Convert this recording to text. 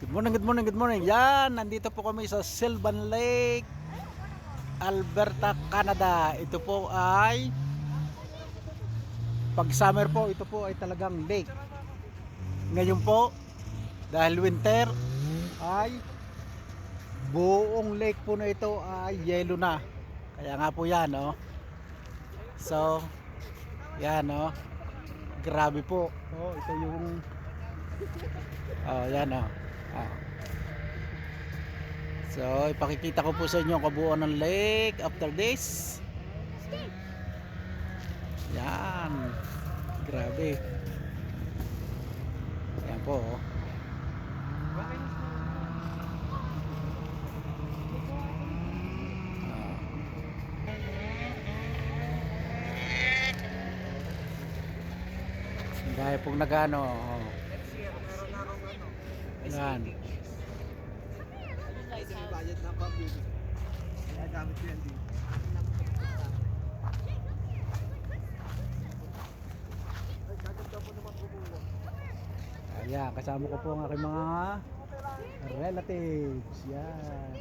Good morning, good morning, good morning. Yan, nandito po kami sa Sylvan Lake, Alberta, Canada. Ito po ay pag summer po, ito po ay talagang lake. Ngayon po, dahil winter, ay buong lake po na ito ay yellow na. Kaya nga po yan, no? So, yan, no? Grabe po. Oh, ito yung Oh, yan oh. Ah. So, ipakikita ko po sa inyo ang kabuuan ng lake after this. Yan. Grabe. Yan po. Oh. Ah. Gaya pong nagano. Oh. Yan. Kasi may budget na pabili. Kaya gamit ko yan din. Ay, gaganda po naman kumuha. Ayan, kasama ko po ang aking mga relatives. Yan.